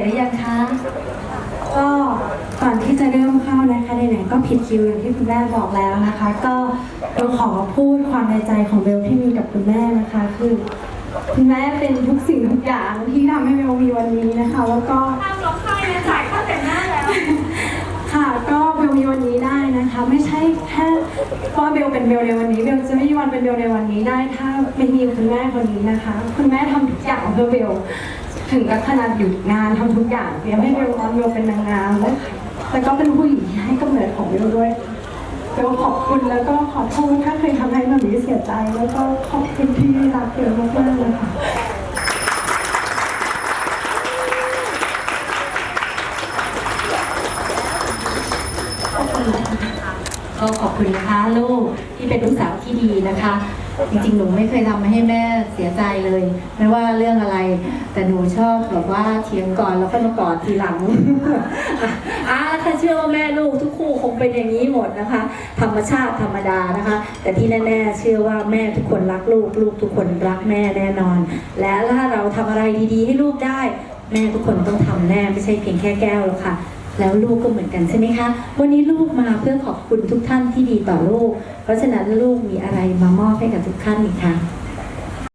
หรือยังคะก็ก่อนที่จะเริ่มเข้านะคะไหนๆก็ผิดคิวอย่างที่คุณแม่บอกแล้วนะคะ ก็เบลขอพูดความในใจของเบลที่มีกับคุณแม่นะคะคือคุณแม่เป็นทุกสิ่งทุกอย่างที่ทำให้เบลมีวันนี้นะคะแล้วก็ห้ามร้องไห้นะจ่ายค่าแต่งหน้าแล้ว ค่ะก็เบลมีวันนี้ได้นะคะ ไม่ใช่แค่ว่าเบลเป็นเบลในวันนี้เบลจะไม่มีวันเป็นเบลในวันนี้ได้ ถ้าไม่มีคุณแม่คนนี้นะคะ คุณแม่ทำทุกอย่างเพื่อเบล ถึงกับขนาดหยุดงานทำทุกอย่างเตรียมให้เบลตอนเบลเป็นนางงามและแล้วก็เป็นผู้หญิงที่ให้กำเนิดของเบลด้วยเบลขอบคุณแล้วก็ขอโทษถ้าเคยทำให้แบบนี้เสียใจ แล้วก็ขอบคุณที่รักเบลมากๆเลยค่ะก็ขอบคุณนะคะลูกที่เป็นลูกสาวที่ดีนะคะ จริงๆ หนูไม่เคยทำให้แม่เสียใจเลย ไม่ว่าเรื่องอะไร แต่หนูชอบแบบว่าเถียงก่อนแล้วก็มากอดทีหลังอ่าถ้าเชื่อว่าแม่ลูกทุกคู่คงเป็นอย่างนี้หมดนะคะ ธรรมชาติธรรมดานะคะ แต่ที่แน่ๆเชื่อว่าแม่ทุกคนรักลูก ลูกทุกคนรักแม่แน่นอน และถ้าเราทำอะไรดีๆ ให้ลูกได้ แม่ทุกคนต้องทำแน่ไม่ใช่เพียงแค่แก้วหรอกค่ะ แล้วลูกก็เหมือนกันใช่ไหมคะ วันนี้ลูกมาเพื่อขอบคุณทุกท่านที่ดีต่อลูก เพราะฉะนั้นลูกมีอะไรมามอบให้กับทุกท่านอีกค่ะ